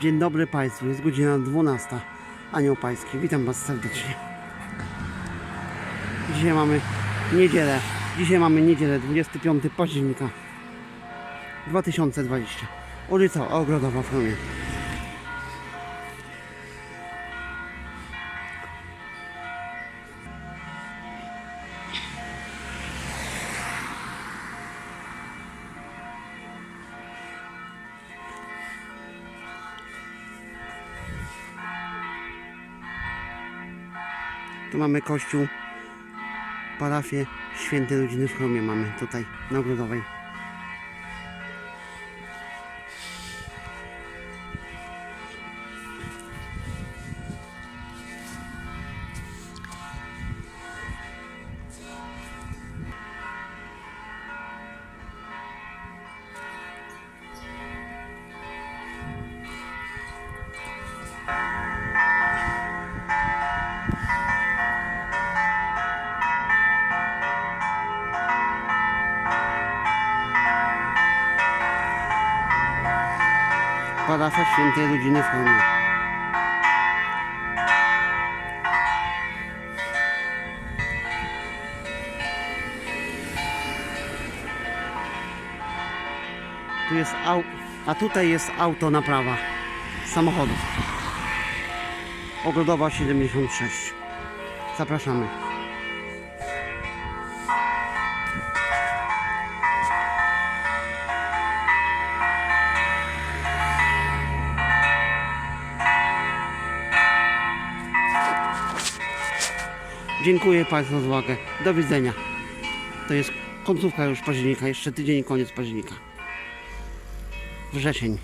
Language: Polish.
Dzień dobry Państwu, jest godzina 12. Anioł Pański, witam Was serdecznie. Dzisiaj mamy niedzielę. Dzisiaj mamy niedzielę 25 października 2020. Ulica Ogrodowa w Chełmie. Tu mamy kościół, parafię Świętej Rodziny w Chromie mamy tutaj na Ogrodowej. Parafia Świętej Rodziny w Chromie. Tu jest au, a tutaj jest auto naprawa samochodów. Ogrodowa 76. Zapraszamy. Dziękuję Państwu za uwagę. Do widzenia. To jest końcówka już października, jeszcze tydzień koniec października. Wrzesień.